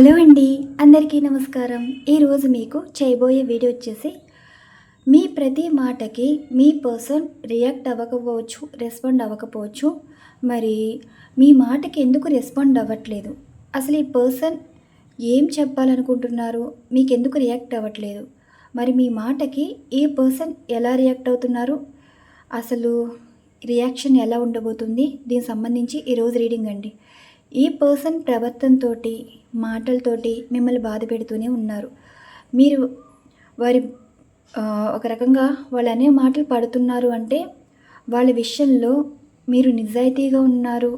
Hello అండి అందరికీ నమస్కారం. ఈరోజు మీకు చేయబోయే వీడియో వచ్చేసి మీ ప్రతి మాటకి మీ పర్సన్ రియాక్ట్ అవ్వకపోవచ్చు రెస్పాండ్ అవ్వకపోవచ్చు. మరి మీ మాటకి ఎందుకు రెస్పాండ్ అవ్వట్లేదు? అసలు ఈ పర్సన్ ఏం చెప్పాలనుకుంటున్నారు? మీకు ఎందుకు రియాక్ట్ అవ్వట్లేదు? మరి మీ మాటకి ఈ పర్సన్ ఎలా రియాక్ట్ అవుతున్నారు? అసలు రియాక్షన్ ఎలా ఉండబోతుంది? దీనికి సంబంధించి ఈరోజు రీడింగ్ అండి. ఈ పర్సన్ ప్రవర్తనతోటి మాటలతోటి మిమ్మల్ని బాధ పెడుతూనే ఉన్నారు. మీరు వారి ఒక రకంగా వాళ్ళు అనే మాటలు పడుతున్నారు అంటే వాళ్ళ విషయంలో మీరు నిజాయితీగా ఉన్నారు.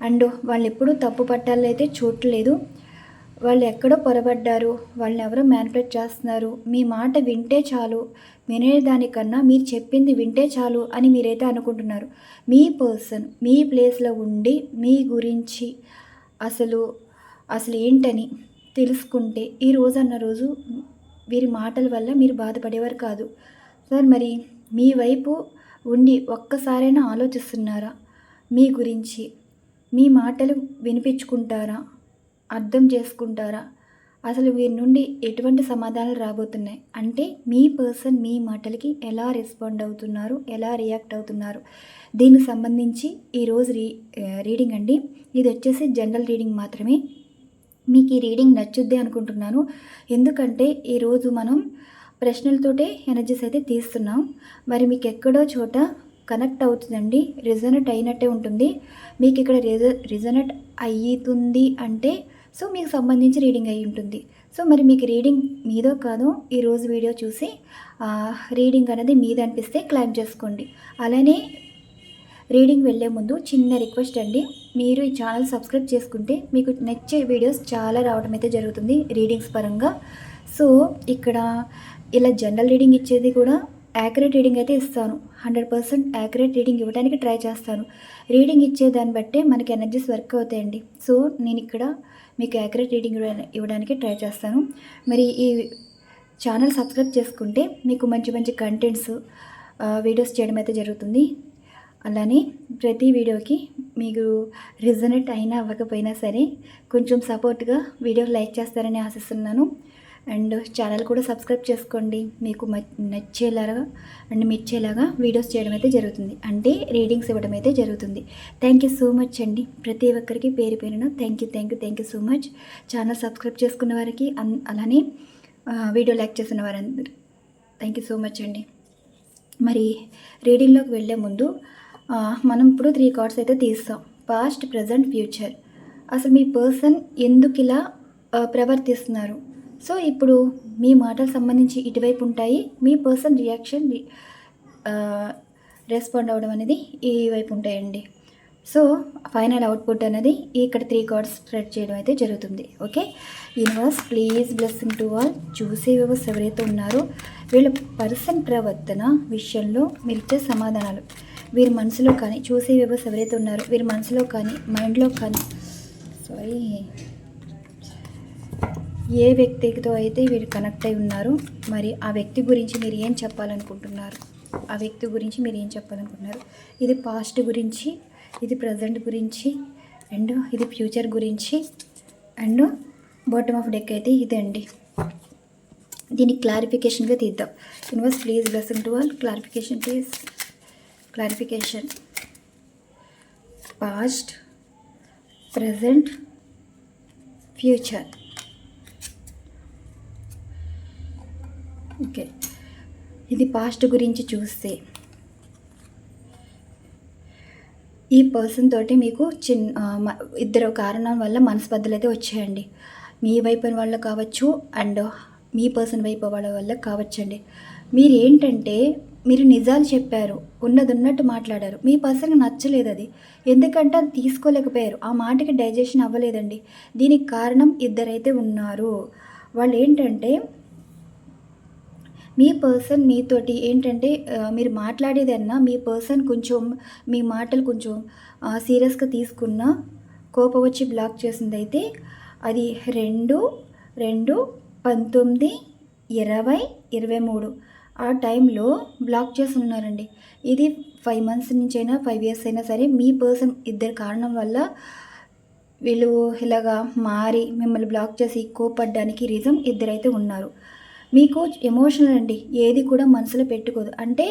అండ్ వాళ్ళు ఎప్పుడూ తప్పు పట్టాలైతే చూడలేదు వాళ్ళు ఎక్కడో పొరబడ్డారు వాళ్ళని ఎవరో మ్యానిపులేట్ చేస్తున్నారు. మీ మాట వింటే చాలు. వినేదానికన్నా మీరు చెప్పింది వింటే చాలు అని మీరైతే అనుకుంటున్నారు. మీ పర్సన్ మీ ప్లేస్లో ఉండి మీ గురించి అసలు అసలు ఏంటని తెలుసుకుంటే ఈ రోజు అన్న రోజు వీరి మాటల వల్ల మీరు బాధపడేవారు కాదు. సార్ మరి మీ వైపు ఉండి ఒక్కసారైనా ఆలోచిస్తున్నారా? మీ గురించి మీ మాటలు వినిపించుకుంటారా? అర్థం చేసుకుంటారా? అసలు వీరి నుండి ఎటువంటి సమాధానాలు రాబోతున్నాయి? అంటే మీ పర్సన్ మీ మాటలకి ఎలా రెస్పాండ్ అవుతున్నారు? ఎలా రియాక్ట్ అవుతున్నారు? దీనికి సంబంధించి ఈరోజు రీ రీడింగ్ అండి. ఇది వచ్చేసి జనరల్ రీడింగ్ మాత్రమే. మీకు ఈ రీడింగ్ నచ్చుద్ది అనుకుంటున్నాను. ఎందుకంటే ఈరోజు మనం ప్రశ్నలతోటే ఎనర్జీస్ అయితే తీస్తున్నాం. మరి మీకు ఎక్కడో చోట కనెక్ట్ అవుతుందండి రిజనెట్ అయినట్టే ఉంటుంది. మీకు ఇక్కడ రిజ రిజనెట్ అయ్యితుంది అంటే సో మీకు సంబంధించి రీడింగ్ అయి ఉంటుంది. సో మరి మీకు రీడింగ్ మీదో కాదో ఈరోజు వీడియో చూసి రీడింగ్ అనేది మీద అనిపిస్తే క్లైమ్ చేసుకోండి. అలానే రీడింగ్ వెళ్ళే ముందు చిన్న రిక్వెస్ట్ అండి. మీరు ఈ ఛానల్ సబ్స్క్రైబ్ చేసుకుంటే మీకు నచ్చే వీడియోస్ చాలా రావడం అయితే జరుగుతుంది రీడింగ్స్ పరంగా. సో ఇక్కడ ఇలా జనరల్ రీడింగ్ ఇచ్చేది కూడా యాక్యురేట్ రీడింగ్ అయితే ఇస్తాను. హండ్రెడ్ పర్సెంట్ యాక్యురేట్ రీడింగ్ ఇవ్వడానికి ట్రై చేస్తాను. రీడింగ్ ఇచ్చే దాన్ని బట్టే మనకి ఎనర్జీస్ వర్క్ అవుతాయండి. సో నేను ఇక్కడ మీకు యాక్యురేట్ రీడింగ్ ఇవ్వడానికి ట్రై చేస్తాను. మరి ఈ ఛానల్ సబ్స్క్రైబ్ చేసుకుంటే మీకు మంచి మంచి కంటెంట్స్ వీడియోస్ చేయడం అయితే జరుగుతుంది. అలానే ప్రతి వీడియోకి మీకు రిజనెట్ అయినా అవ్వకపోయినా సరే కొంచెం సపోర్ట్గా వీడియో లైక్ చేస్తారని ఆశిస్తున్నాను. అండ్ ఛానల్ కూడా సబ్స్క్రైబ్ చేసుకోండి. మీకు నచ్చేలాగా అండ్ మెచ్చేలాగా వీడియోస్ చేయడం అయితే జరుగుతుంది. అంటే రీడింగ్స్ ఇవ్వడం అయితే జరుగుతుంది. థ్యాంక్ యూ సో మచ్ అండి. ప్రతి ఒక్కరికి పేరు పేరున thank you thank you thank you so much. Channel subscribe చేసుకున్న వారికి అన్- అలానే వీడియో లైక్ చేసిన వారందరూ థ్యాంక్ యూ సో మచ్ అండి. మరి రీడింగ్లోకి వెళ్ళే ముందు మనం ఇప్పుడు త్రీ కార్డ్స్ అయితే తీస్తాం. Past present future. అసలు మీ పర్సన్ ఎందుకు ఇలా ప్రవర్తిస్తున్నారు? సో ఇప్పుడు మీ మాటలకు సంబంధించి ఇటువైపు ఉంటాయి. మీ పర్సన్ రియాక్షన్ రెస్పాండ్ అవ్వడం అనేది ఈ వైపు ఉంటాయండి. సో ఫైనల్ అవుట్పుట్ అనేది ఇక్కడ త్రీ కార్డ్స్ స్ప్రెడ్ చేయడం అయితే జరుగుతుంది. Okay? Universe please blessing to all. చూసే వ్యవస్థ ఎవరైతే ఉన్నారో వీళ్ళ పర్సన్ ప్రవర్తన విషయంలో మీరు ఇచ్చే సమాధానాలు. వీరి మనసులో కానీ చూసే వ్యవస్థ ఎవరైతే ఉన్నారో వీరి మనసులో కానీ మైండ్లో కానీ సారీ. ఏ వ్యక్తితో అయితే వీరు కనెక్ట్ అయి ఉన్నారు మరి ఆ వ్యక్తి గురించి మీరు ఏం చెప్పాలనుకుంటున్నారు? ఆ వ్యక్తి గురించి మీరు ఏం చెప్పాలనుకుంటున్నారు? ఇది పాస్ట్ గురించి ఇది ప్రజెంట్ గురించి అండ్ ఇది ఫ్యూచర్ గురించి అండ్ బాటమ్ ఆఫ్ డెక్ అయితే ఇదే అండి దీన్ని క్లారిఫికేషన్గా తీద్దాం. Universe please blessing to all. Clarification please. Clarification. Past present future. Okay. ఇది పాస్ట్ గురించి చూస్తే ఈ పర్సన్ తోటి మీకు చిన్న ఇద్దరు కారణం వల్ల మనస్పర్ధలు అయితే వచ్చాయండి. మీ వైపు వల్ల కావచ్చు అండ్ మీ పర్సన్ వైపు వాళ్ళ వల్ల కావచ్చండి. మీరు ఏంటంటే మీరు నిజాలు చెప్పారు ఉన్నది ఉన్నట్టు మాట్లాడారు. మీ పర్సన్కి నచ్చలేదు అది. ఎందుకంటే అది తీసుకోలేకపోయారు. ఆ మాటకి డైజెషన్ అవ్వలేదండి. దీనికి కారణం ఇద్దరైతే ఉన్నారు. వాళ్ళు ఏంటంటే మీ పర్సన్ మీతోటి ఏంటంటే మీరు మాట్లాడేదన్నా మీ పర్సన్ కొంచెం మీ మాటలు కొంచెం సీరియస్గా తీసుకున్న కోపం వచ్చి బ్లాక్ చేసింది అయితే అది రెండు రెండు పంతొమ్మిది ఇరవై ఇరవై మూడు ఆ టైంలో బ్లాక్ చేసి ఉన్నారండి ఇది ఫైవ్ మంత్స్ నుంచి అయినా ఫైవ్ ఇయర్స్ అయినా సరే మీ పర్సన్ ఇద్దరు కారణం వల్ల వీళ్ళు ఇలాగా మారి మిమ్మల్ని బ్లాక్ చేసి కోపడ్డానికి రీజన్ ఇద్దరైతే ఉన్నారు. మీకు ఎమోషనల్ అండి. ఏది కూడా మనసులో పెట్టుకోదు. అంటే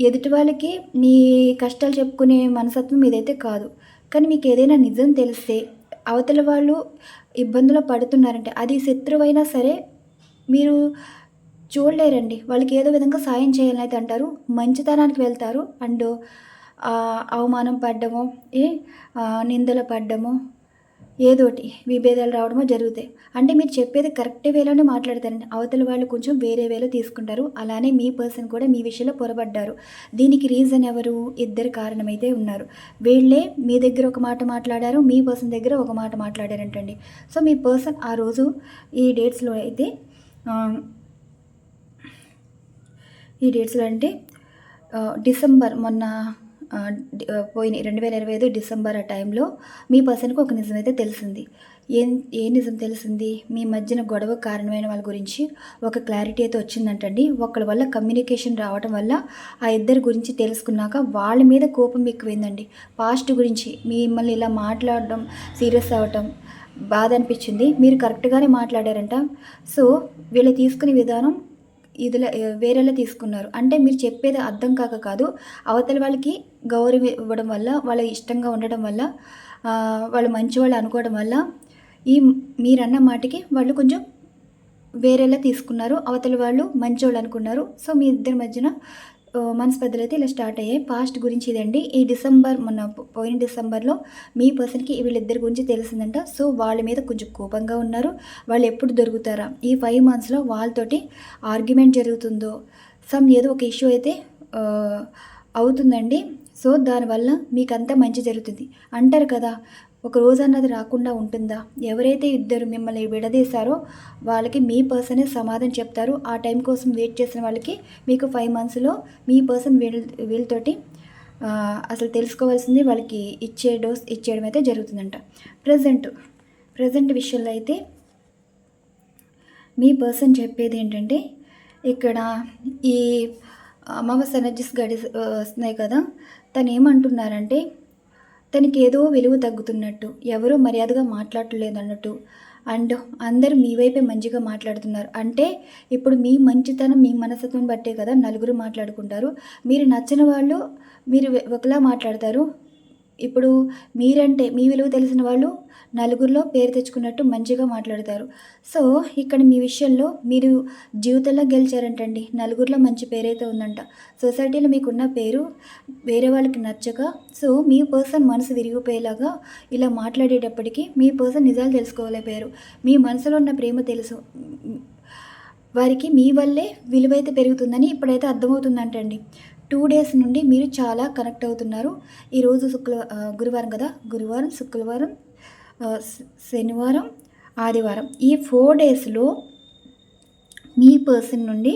ఎదుటి వాళ్ళకి మీ కష్టాలు చెప్పుకునే మనసత్వం ఇదైతే కాదు. కానీ మీకు ఏదైనా నిజం తెలిస్తే అవతల వాళ్ళు ఇబ్బందులు పడుతున్నారంటే అది శత్రువైనా సరే మీరు చూడలేరండి. వాళ్ళకి ఏదో విధంగా సాయం చేయాలని అయితే అంటారు. మంచితనానికి వెళ్తారు. అండ్ అవమానం పడ్డము ఏ నిందలు పడ్డము ఏదోటి విభేదాలు రావడమో జరుగుతాయి. అంటే మీరు చెప్పేది కరెక్ట్ వేలోనే మాట్లాడతారండి. అవతల వాళ్ళు కొంచెం వేరే వేలో తీసుకుంటారు. అలానే మీ పర్సన్ కూడా మీ విషయంలో పొరబడ్డారు. దీనికి రీజన్ ఎవరు? ఇద్దరు కారణమైతే ఉన్నారు. వీళ్ళే మీ దగ్గర ఒక మాట మాట్లాడారు మీ పర్సన్ దగ్గర ఒక మాట మాట్లాడారంటండి. సో మీ పర్సన్ ఆ రోజు ఈ డేట్స్లో అయితే ఈ డేట్స్లో అంటే డిసెంబర్ మొన్న పోయిన రెండు వేల ఇరవై ఐదు డిసెంబర్ ఆ టైంలో మీ పర్సన్కి ఒక నిజం అయితే తెలిసింది. ఏం ఏ నిజం తెలిసింది? మీ మధ్యన గొడవ కారణమైన వాళ్ళ గురించి ఒక క్లారిటీ అయితే వచ్చిందంటండి. ఒకళ్ళ వల్ల కమ్యూనికేషన్ రావడం వల్ల ఆ ఇద్దరి గురించి తెలుసుకున్నాక వాళ్ళ మీద కోపం ఎక్కువైందండి. పాస్ట్ గురించి మిమ్మల్ని ఇలా మాట్లాడడం సీరియస్ అవ్వటం బాధ అనిపించింది. మీరు కరెక్ట్గానే మాట్లాడారంట. సో వీళ్ళు తీసుకునే విధానం ఇదిలా వేరేలా తీసుకున్నారు. అంటే మీరు చెప్పేది అర్థం కాక కాదు అవతల వాళ్ళకి గౌరవం ఇవ్వడం వల్ల వాళ్ళ ఇష్టంగా ఉండడం వల్ల వాళ్ళు మంచివాళ్ళు అనుకోవడం వల్ల ఈ మీరన్న మాటకి వాళ్ళు కొంచెం వేరేలా తీసుకున్నారు. అవతల వాళ్ళు మంచోళ్ళు అనుకున్నారు. సో మీ ఇద్దరి మధ్యన ఆ, అయితే ఇలా స్టార్ట్ అయ్యాయి. పాస్ట్ గురించి ఇదండి. ఈ డిసెంబర్ మొన్న పోయిన డిసెంబర్లో మీ పర్సన్కి వీళ్ళిద్దరి గురించి తెలిసిందంట. సో వాళ్ళ మీద కొంచెం కోపంగా ఉన్నారు. వాళ్ళు ఎప్పుడు దొరుకుతారా? ఈ ఫైవ్ మంత్స్లో వాళ్ళతోటి ఆర్గ్యుమెంట్ జరుగుతుందో సమ్ ఏదో ఒక ఇష్యూ అయితే అవుతుందండి. సో దానివల్ల మీకు మంచి జరుగుతుంది. అంటారు కదా ఒక రోజు అన్నది రాకుండా ఉంటుందా? ఎవరైతే ఇద్దరు మిమ్మల్ని విడదీశారో వాళ్ళకి మీ పర్సనే సమాధానం చెప్తారు. ఆ టైం కోసం వెయిట్ చేసిన వాళ్ళకి మీకు ఫైవ్ మంత్స్లో మీ పర్సన్ వీళ్ళ వీళ్ళతోటి అసలు తెలుసుకోవాల్సింది వాళ్ళకి ఇచ్చే డోస్ ఇచ్చేయడం అయితే జరుగుతుందంట. ప్రజెంట్ ప్రజెంట్ విషయంలో అయితే మీ పర్సన్ చెప్పేది ఏంటంటే ఇక్కడ ఈ అమావాస్య ఎనర్జీస్ గడి వస్తున్నాయి కదా తను ఏమంటున్నారంటే తనకి ఏదో విలువ తగ్గుతున్నట్టు ఎవరూ మర్యాదగా మాట్లాడలేదు అన్నట్టు అండ్ అందరూ మీ వైపే మంచిగా మాట్లాడుతున్నారు. అంటే ఇప్పుడు మీ మంచితనం మీ మనస్తత్వం బట్టే కదా నలుగురు మాట్లాడుకుంటారు. మీరు నచ్చిన వాళ్ళు మీరు ఒకలా మాట్లాడతారు. ఇప్పుడు మీరంటే మీ విలువ తెలిసిన వాళ్ళు నలుగురిలో పేరు తెచ్చుకున్నట్టు మంచిగా మాట్లాడతారు. సో ఇక్కడ మీ విషయంలో మీరు జీవితంలో గెలిచారంటండి. నలుగురిలో మంచి పేరైతే ఉందంట. సొసైటీలో మీకున్న పేరు వేరే వాళ్ళకి నచ్చక సో మీ పర్సన్ మనసు విరిగిపోయేలాగా ఇలా మాట్లాడేటప్పటికి మీ పర్సన్ నిజాలు తెలుసుకోలేకపోయారు. మీ మనసులో ఉన్న ప్రేమ తెలుసు. వారికి మీ వల్లే విలువైతే పెరుగుతుందని ఇప్పుడైతే అర్థమవుతుందంటండి. టూ డేస్ నుండి మీరు చాలా కనెక్ట్ అవుతున్నారు. ఈరోజు శుక్ల గురువారం కదా? గురువారం శుక్రవారం శనివారం ఆదివారం. ఈ ఫోర్ డేస్లో మీ పర్సన్ నుండి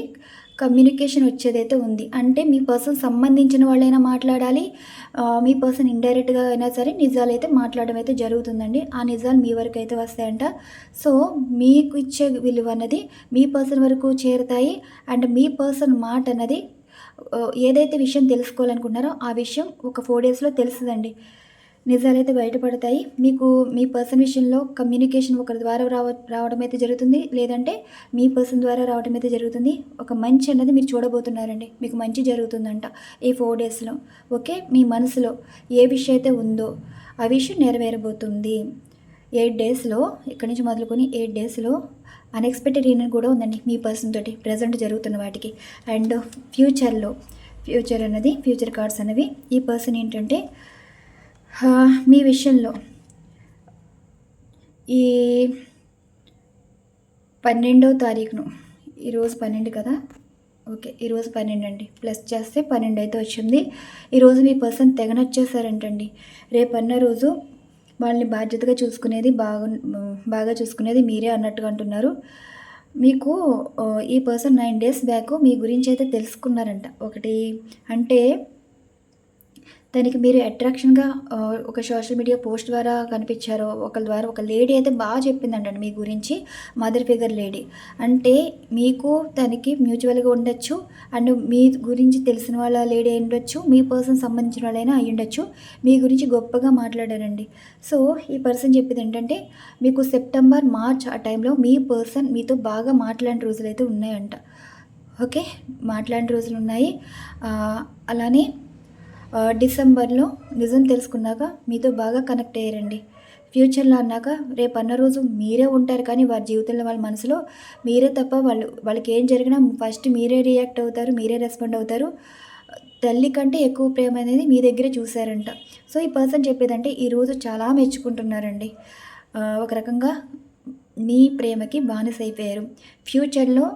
కమ్యూనికేషన్ వచ్చేదైతే ఉంది. అంటే మీ పర్సన్ సంబంధించిన వాళ్ళైనా మాట్లాడాలి మీ పర్సన్ ఇండైరెక్ట్గా అయినా సరే నిజాలు అయితే మాట్లాడడం అయితే జరుగుతుందండి. ఆ నిజాలు మీ వరకు అయితే వస్తాయంట. సో మీకు ఇచ్చే విలువ అన్నది మీ పర్సన్ వరకు చేరుతాయి. అండ్ మీ పర్సన్ మాట అన్నది ఏదైతే విషయం తెలుసుకోవాలనుకుంటున్నారో ఆ విషయం ఒక ఫోర్ డేస్లో తెలుస్తుందండి. నిజాలైతే బయటపడతాయి. మీకు మీ పర్సన్ విషయంలో కమ్యూనికేషన్ ఒకరి ద్వారా రావ రావడం అయితే జరుగుతుంది. లేదంటే మీ పర్సన్ ద్వారా రావడం అయితే జరుగుతుంది. ఒక మంచి అన్నది మీరు చూడబోతున్నారండి. మీకు మంచి జరుగుతుందంట ఈ ఫోర్ డేస్లో ఓకే? మీ మనసులో ఏ విషయం అయితే ఉందో ఆ విషయం నెరవేరబోతుంది. ఎయిట్ డేస్లో ఇక్కడి నుంచి మొదలుకొని ఎయిట్ డేస్లో అన్ఎక్స్పెక్టెడ్ ఈవెంట్ కూడా ఉందండి మీ పర్సన్ తోటి ప్రజెంట్ జరుగుతున్న వాటికి. అండ్ ఫ్యూచర్లో ఫ్యూచర్ అన్నది ఫ్యూచర్ కార్డ్స్ అనేవి ఈ పర్సన్ ఏంటంటే మీ విషయంలో ఈ పన్నెండవ తారీఖును ఈరోజు పన్నెండు కదా? ఓకే ఈరోజు పన్నెండు అండి. ప్లస్ చేస్తే పన్నెండు అయితే వచ్చింది. ఈరోజు మీ పర్సన్ తెగనొచ్చేసారంటండి రేపు అన్న రోజు వాళ్ళని బాధ్యతగా చూసుకునేది బాగా బాగా చూసుకునేది మీరే అన్నట్టుగా అంటున్నారు. మీకు ఈ పర్సన్ నైన్ డేస్ బ్యాక్ మీ గురించి అయితే తెలుసుకున్నారంట. ఒకటి అంటే దానికి మీరు అట్రాక్షన్‌గా ఒక సోషల్ మీడియా పోస్ట్ ద్వారా కనిపించారు. ఒకరి ద్వారా ఒక లేడీ అయితే బాగా చెప్పిందంటండి మీ గురించి. Mother figure lady. అంటే మీకు తనకి మ్యూచువల్‌గా ఉండొచ్చు. అండ్ మీ గురించి తెలిసిన వాళ్ళ లేడీ అయ్యుండొచ్చు. మీ పర్సన్ సంబంధించిన వాళ్ళైనా అయ్యుండొచ్చు. మీ గురించి గొప్పగా మాట్లాడారండి. సో, ఈ పర్సన్ చెప్పేదేంటంటే మీకు సెప్టెంబర్, మార్చ్ ఆ టైంలో మీ పర్సన్ మీతో బాగా మాట్లాడిన రోజులైతే ఉన్నాయంట. ఓకే. మాట్లాడిన రోజులు ఉన్నాయి అలానే డిసెంబర్‌లో నిజం తెలుసుకున్నాక మీతో బాగా కనెక్ట్ అయ్యారండి. ఫ్యూచర్‌లో అన్నాక రేపు అన్న రోజు మీరే ఉంటారు కానీ వారి జీవితంలో వాళ్ళ మనసులో మీరే తప్ప వాళ్ళు వాళ్ళకేం జరిగినా ఫస్ట్ మీరే రియాక్ట్ అవుతారు. మీరే రెస్పాండ్ అవుతారు. తల్లి కంటే ఎక్కువ ప్రేమ అనేది మీ దగ్గరే చూసారంట. సో, ఈ పర్సన్ చెప్పేదంటే ఈరోజు చాలా మెచ్చుకుంటున్నారండి. ఒక రకంగా మీ ప్రేమకి బానిసైపోయారు. ఫ్యూచర్‌లో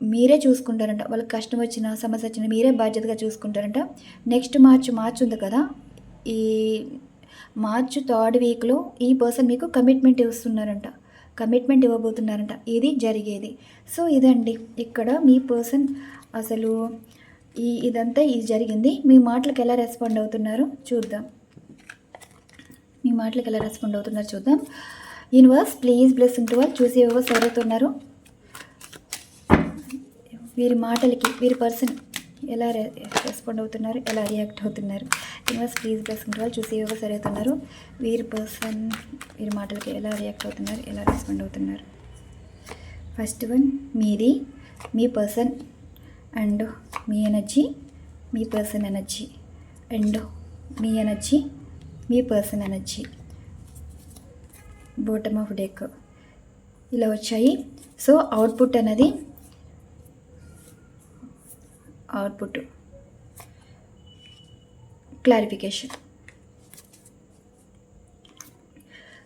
మీరే చూసుకుంటారంట. వాళ్ళకి కష్టం వచ్చినా, సమస్య వచ్చినా మీరే బాధ్యతగా చూసుకుంటారంట. నెక్స్ట్ మార్చ్, మార్చ్ ఉంది కదా! ఈ మార్చ్ థర్డ్ వీక్‌లో ఈ పర్సన్ మీకు కమిట్మెంట్ ఇస్తున్నారంట. కమిట్మెంట్ ఇవ్వబోతున్నారంట. ఇది జరిగేది. సో, ఇదండి. ఇక్కడ మీ పర్సన్ అసలు ఈ ఇదంతా ఇది జరిగింది. మీ మాటలకు ఎలా రెస్పాండ్ అవుతున్నారు చూద్దాం. మీ మాటలకి ఎలా రెస్పాండ్ అవుతున్నారు చూద్దాం. Universe please blessing to all చూసి ఎవరు ఎవరైతే వీరి మాటలకి వీరి పర్సన్ ఎలా రెస్పాండ్ అవుతున్నారు? ఎలా రియాక్ట్ అవుతున్నారు? యూనివర్స్ ప్లీజ్ బ్లెస్సింగ్ టు చూసి వ్యూవర్స్ సరవుతున్నారు వీరి పర్సన్ వీరి మాటలకి ఎలా రియాక్ట్ అవుతున్నారు? ఎలా రెస్పాండ్ అవుతున్నారు? ఫస్ట్ వన్ మీది, మీ పర్సన్ అండ్ మీ ఎనర్జీ, మీ పర్సన్ ఎనర్జీ అండ్ మీ energy, me person energy. Bottom of deck ఇలా వచ్చాయి. సో, అవుట్‌పుట్ అనేది అవుట్‌పుట్ క్లారిఫికేషన్.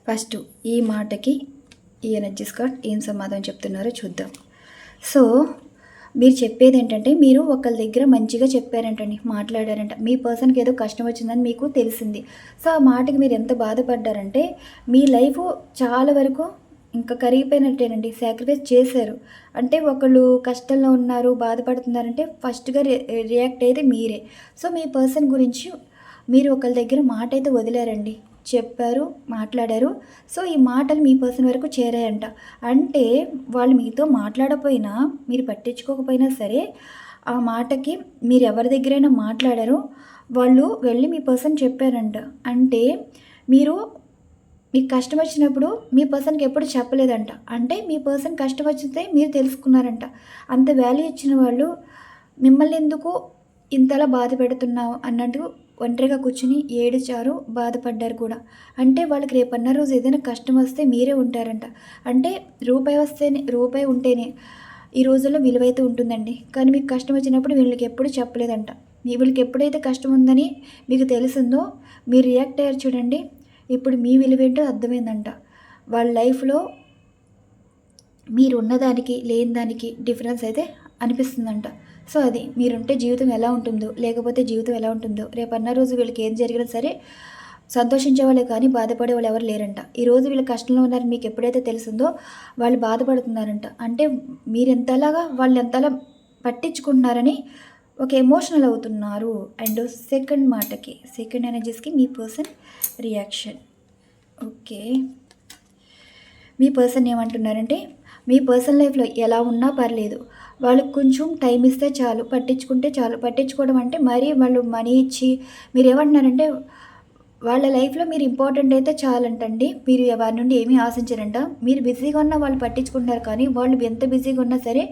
ఫస్ట్ ఈ మాటకి ఈ ఎనర్జీ స్కాట్ ఏం సమాధానం చెప్తున్నారో చూద్దాం. సో, మీరు చెప్పేది ఏంటంటే మీరు ఒకళ్ళ దగ్గర మంచిగా చెప్పారంటండి. మాట్లాడారంట. మీ పర్సన్‌కి ఏదో కష్టం వచ్చిందని మీకు తెలిసింది. సో, ఆ మాటకి మీరు ఎంత బాధపడ్డారంటే మీ లైఫ్ చాలా వరకు ఇంకా కరిగిపోయినట్టేనండి. సాక్రిఫైస్ చేశారు. అంటే ఒకళ్ళు కష్టంలో ఉన్నారు, బాధపడుతున్నారంటే ఫస్ట్‌గా రి రియాక్ట్ అయితే మీరే. సో, మీ పర్సన్ గురించి మీరు ఒకళ్ళ దగ్గర మాట అయితే వదిలారండి. చెప్పారు, మాట్లాడారు. సో, ఈ మాటలు మీ పర్సన్ వరకు చేరాయంట. అంటే వాళ్ళు మీతో మాట్లాడకపోయినా, మీరు పట్టించుకోకపోయినా సరే, ఆ మాటకి మీరు ఎవరి దగ్గరైనా మాట్లాడారో వాళ్ళు వెళ్ళి మీ పర్సన్ చెప్పారంట. అంటే మీరు మీకు కష్టం వచ్చినప్పుడు మీ పర్సన్‌కి ఎప్పుడు చెప్పలేదంట. అంటే మీ పర్సన్ కష్టం వచ్చితే మీరు తెలుసుకున్నారంట. అంత వాల్యూ ఇచ్చిన వాళ్ళు మిమ్మల్ని ఎందుకు ఇంతలా బాధ పెడుతున్నావు అన్నట్టు ఒంటరిగా కూర్చుని ఏడిచారు, బాధపడ్డారు కూడా. అంటే వాళ్ళకి రేపన్న రోజు ఏదైనా కష్టం వస్తే మీరే ఉంటారంట. అంటే రూపాయి వస్తేనే రూపాయి ఉంటేనే ఈ రోజుల్లో విలువైతే ఉంటుందండి. కానీ మీకు కష్టం వచ్చినప్పుడు వీళ్ళకి ఎప్పుడు చెప్పలేదంట. మీ వీళ్ళకి ఎప్పుడైతే కష్టం ఉందని మీకు తెలిసిందో మీరు రియాక్ట్ అయ్యారు చూడండి. ఇప్పుడు మీ విలువేంటో అర్థమైందంట. వాళ్ళ లైఫ్‌లో మీరు ఉన్నదానికి, లేని దానికి డిఫరెన్స్ అయితే అనిపిస్తుందంట. సో, అది మీరుంటే జీవితం ఎలా ఉంటుందో, లేకపోతే జీవితం ఎలా ఉంటుందో, రేపన్న రోజు వీళ్ళకి ఏం జరిగినా సరే సంతోషించే వాళ్ళు కానీ బాధపడే వాళ్ళు ఎవరు లేరంట. ఈరోజు వీళ్ళు కష్టంలో ఉన్నారని మీకు ఎప్పుడైతే తెలిసిందో వాళ్ళు బాధపడుతున్నారంట. అంటే మీరెంతలాగా వాళ్ళెంతలా పట్టించుకుంటున్నారని ఒక ఎమోషనల్ అవుతున్నారు. అండ్ సెకండ్ మాటకి, సెకండ్ ఎనర్జీస్‌కి మీ పర్సన్ రియాక్షన్. ఓకే. మీ పర్సన్ ఏమంటున్నారంటే మీ పర్సనల్ లైఫ్‌లో ఎలా ఉన్నా పర్లేదు. వాళ్ళకి కొంచెం టైం ఇస్తే చాలు. పట్టించుకుంటే చాలు. పట్టించుకోవడం అంటే మరీ వాళ్ళు మనీ ఇచ్చి మీరు ఏమంటున్నారంటే వాళ్ళ లైఫ్‌లో మీరు ఇంపార్టెంట్ అయితే చాలంటండి. మీరు వారి నుండి ఏమీ ఆశించరంట. మీరు బిజీగా ఉన్నా వాళ్ళు పట్టించుకుంటున్నారు కానీ వాళ్ళు ఎంత బిజీగా ఉన్నా సరే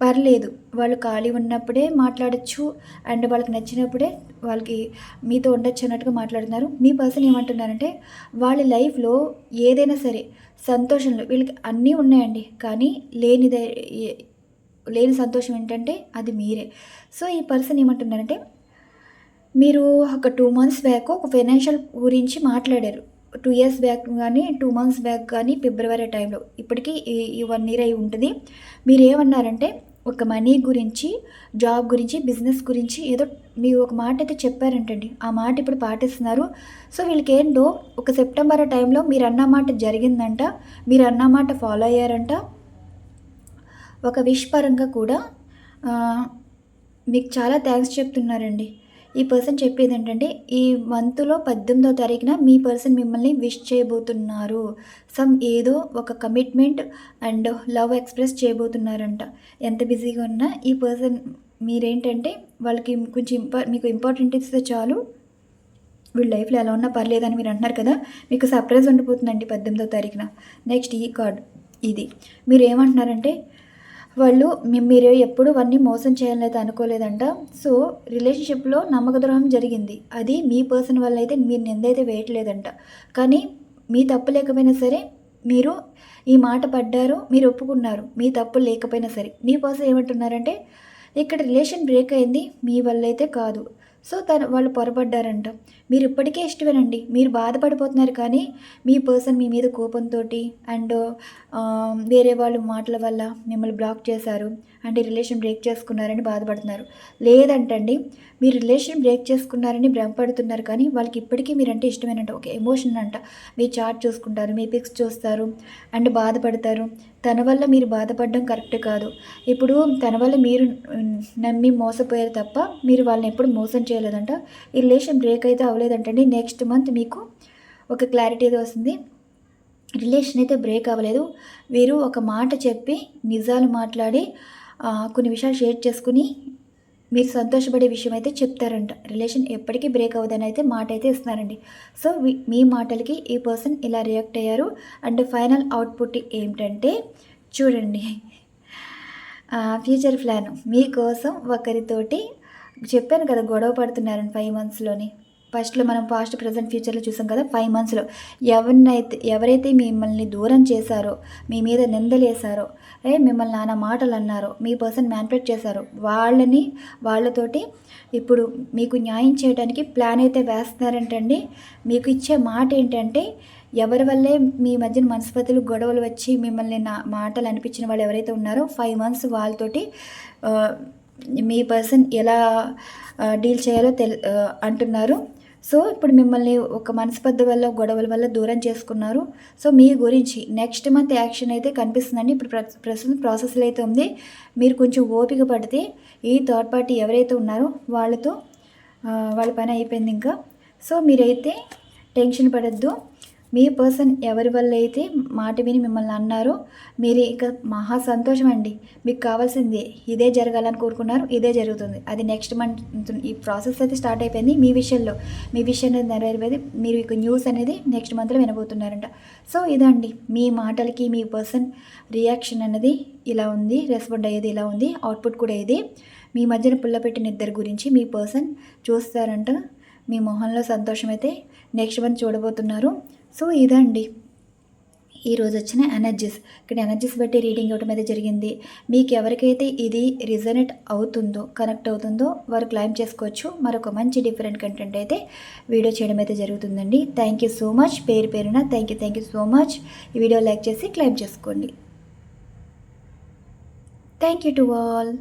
పర్లేదు. వాళ్ళు ఖాళీ ఉన్నప్పుడే మాట్లాడచ్చు అండ్ వాళ్ళకి నచ్చినప్పుడే వాళ్ళకి మీతో ఉండొచ్చు అన్నట్టుగా మాట్లాడుతున్నారు. మీ పర్సన్ ఏమంటున్నారంటే వాళ్ళ లైఫ్‌లో ఏదైనా సరే సంతోషంలో వీళ్ళకి అన్నీ ఉన్నాయండి. కానీ లేనిదే లేని సంతోషం ఏంటంటే అది మీరే. సో, ఈ పర్సన్ ఏమంటున్నారంటే మీరు ఒక టూ మంత్స్ బ్యాక్ ఒక ఫైనాన్షియల్ గురించి మాట్లాడారు. టూ ఇయర్స్ బ్యాక్ కానీ టూ మంత్స్ బ్యాక్ కానీ ఫిబ్రవరి టైంలో. ఇప్పటికీ ఈ వన్ ఇయర్ అయి మీరు ఏమన్నారంటే ఒక మనీ గురించి, జాబ్ గురించి, బిజినెస్ గురించి ఏదో మీరు ఒక మాట అయితే చెప్పారంటండి. ఆ మాట ఇప్పుడు పాటిస్తున్నారు. సో, వీళ్ళకి ఏంటో ఒక సెప్టెంబర్ టైంలో మీరు అన్న మాట జరిగిందంట. మీరు అన్న మాట ఫాలో అయ్యారంట. ఒక విష్ పరంగా కూడా మీకు చాలా థ్యాంక్స్ చెప్తున్నారండి. ఈ పర్సన్ చెప్పేది ఏంటంటే ఈ మంత్లో పద్దెనిమిదో తారీఖున మీ పర్సన్ మిమ్మల్ని విష్ చేయబోతున్నారు. సమ్ ఏదో ఒక కమిట్మెంట్ అండ్ లవ్ ఎక్స్ప్రెస్ చేయబోతున్నారంట. ఎంత బిజీగా ఉన్నా ఈ పర్సన్ మీరేంటంటే వాళ్ళకి కొంచెం ఇంపార్ మీకు ఇంపార్టెంట్ ఇస్తే చాలు. వీళ్ళ లైఫ్లో ఎలా ఉన్నా పర్లేదని మీరు అంటున్నారు కదా మీకు సర్ప్రైజ్ ఉండిపోతుందండి పద్దెనిమిదో తారీఖున. నెక్స్ట్ ఈ కార్డ్ ఇది. మీరు ఏమంటున్నారంటే వాళ్ళు మీరు ఎప్పుడు వాడిని మోసం చేయాలని అనుకోలేదంట. సో రిలేషన్షిప్లో నమ్మక ద్రోహం జరిగింది. అది మీ పర్సన్ వల్ల అయితే మీరు నిందైతే వేయట్లేదంట. కానీ మీ తప్పు లేకపోయినా సరే మీరు ఈ మాట పడ్డారు మీరు ఒప్పుకున్నారు. మీ తప్పు లేకపోయినా సరే. మీ పర్సన్ ఏమంటున్నారంటే ఇక్కడ రిలేషన్ బ్రేక్ అయింది మీ వల్ల అయితే కాదు. సో తను వాళ్ళు పొరపడ్డారంట మీరు ఇప్పటికే ఇష్టమేనండి. మీరు బాధపడిపోతున్నారు కానీ మీ పర్సన్ మీ మీద కోపంతో అండ్ వేరే వాళ్ళు మాటల వల్ల మిమ్మల్ని బ్లాక్ చేశారు అంటే రిలేషన్ బ్రేక్ చేసుకున్నారని బాధపడుతున్నారు. లేదంటండి. మీరు రిలేషన్ బ్రేక్ చేసుకున్నారని భ్రమపడుతున్నారు కానీ వాళ్ళకి ఇప్పటికీ మీరంటే ఇష్టమేనంట. ఒక ఎమోషన్ అంట. మీ చాట్ చూసుకుంటారు మీ పిక్స్ చూస్తారు అండ్ బాధపడతారు. తన వల్ల మీరు బాధపడడం కరెక్ట్ కాదు. ఇప్పుడు తన వల్ల మీరు నమ్మి మోసపోయారు తప్ప మీరు వాళ్ళని ఎప్పుడు మోసం చేయలేదంట. ఈ రిలేషన్ బ్రేక్ అయితే అవ్వలేదంటండి. నెక్స్ట్ మంత్ మీకు ఒక క్లారిటీ అయితే వస్తుంది. రిలేషన్ అయితే బ్రేక్ అవ్వలేదు. వీరు ఒక మాట చెప్పి నిజాలు మాట్లాడి కొన్ని విషయాలు షేర్ చేసుకుని మీరు సంతోషపడే విషయం అయితే చెప్తారంట. రిలేషన్ ఎప్పటికీ బ్రేక్ అవ్వదని అయితే మాట అయితే ఇస్తున్నారండి. సో మీ మాటలకి ఈ పర్సన్ ఇలా రియాక్ట్ అయ్యారు. అండ్ ఫైనల్ అవుట్పుట్ ఏమిటంటే చూడండి. ఫ్యూచర్ ప్లాన్ మీకోసం ఒకరితోటి చెప్పాను కదా గొడవ పడుతున్నారని ఫైవ్ మంత్స్లోని. ఫస్ట్లో మనం పాస్ట్ ప్రజెంట్ ఫ్యూచర్లో చూసాం కదా ఫైవ్ మంత్స్లో. ఎవరినైతే ఎవరైతే మిమ్మల్ని దూరం చేశారో మీ మీద నిందలేశారో ఏ మిమ్మల్ని నానా మాటలు అన్నారో మీ పర్సన్ మ్యాన్పేట్ చేశారో వాళ్ళని వాళ్ళతోటి ఇప్పుడు మీకు న్యాయం చేయడానికి ప్లాన్ అయితే వేస్తున్నారంటండి. మీకు ఇచ్చే మాట ఏంటంటే ఎవరి వల్లే మీ మధ్యన మనస్పతులు గొడవలు వచ్చి మిమ్మల్ని నా మాటలు అనిపించిన వాళ్ళు ఎవరైతే ఉన్నారో ఫైవ్ మంత్స్ వాళ్ళతోటి మీ పర్సన్ ఎలా డీల్ చేయాలో తెల్ అంటున్నారు. సో ఇప్పుడు మిమ్మల్ని ఒక మనస్పర్ధ వల్ల గొడవల వల్ల దూరం చేసుకున్నారు. సో మీ గురించి నెక్స్ట్ మంత్ యాక్షన్ అయితే కనిపిస్తుందండి. ఇప్పుడు ప్రస్తుతం ప్రాసెస్లో అయితే ఉంది. మీరు కొంచెం ఓపిక పడితే ఈ థర్డ్ పార్టీ ఎవరైతే ఉన్నారో వాళ్ళతో వాళ్ళ పని అయిపోయింది ఇంకా. సో మీరైతే టెన్షన్ పడద్దు. మీ పర్సన్ ఎవరి వల్ల అయితే మాట విని మిమ్మల్ని అన్నారో మీరు ఇక మహా సంతోషం అండి. మీకు కావాల్సింది ఇదే జరగాలని కోరుకున్నారు ఇదే జరుగుతుంది. అది నెక్స్ట్ మంత్ ఈ ప్రాసెస్ అయితే స్టార్ట్ అయిపోయింది. మీ విషయంలో మీ విషయం అనేది నెరవేరిపోయింది మీరు ఇక న్యూస్ అనేది నెక్స్ట్ మంత్లో వినబోతున్నారంట. సో ఇదండి మీ మాటలకి మీ పర్సన్ రియాక్షన్ అనేది ఇలా ఉంది రెస్పాండ్ అయ్యేది ఇలా ఉంది అవుట్పుట్ కూడా ఇది. మీ మధ్యన పుల్లపెట్టిన ఇద్దరి గురించి మీ పర్సన్ చూస్తారంట. మీ మొహంలో సంతోషం అయితే నెక్స్ట్ మంత్ చూడబోతున్నారు. సో ఇదండి. ఈరోజు వచ్చిన ఎనర్జీస్ ఇక్కడ ఎనర్జీస్ బట్టి రీడింగ్ ఇవ్వడం అయితే జరిగింది. మీకు ఎవరికైతే ఇది రిజనేట్ అవుతుందో కనెక్ట్ అవుతుందో వారు క్లైమ్ చేసుకోవచ్చు. మరొక మంచి డిఫరెంట్ కంటెంట్ అయితే వీడియో చేయడం అయితే జరుగుతుందండి. థ్యాంక్ యూ సో మచ్ పేరు పేరున thank you thank you so much ఈ వీడియో లైక్ చేసి క్లైమ్ చేసుకోండి. Thank you to all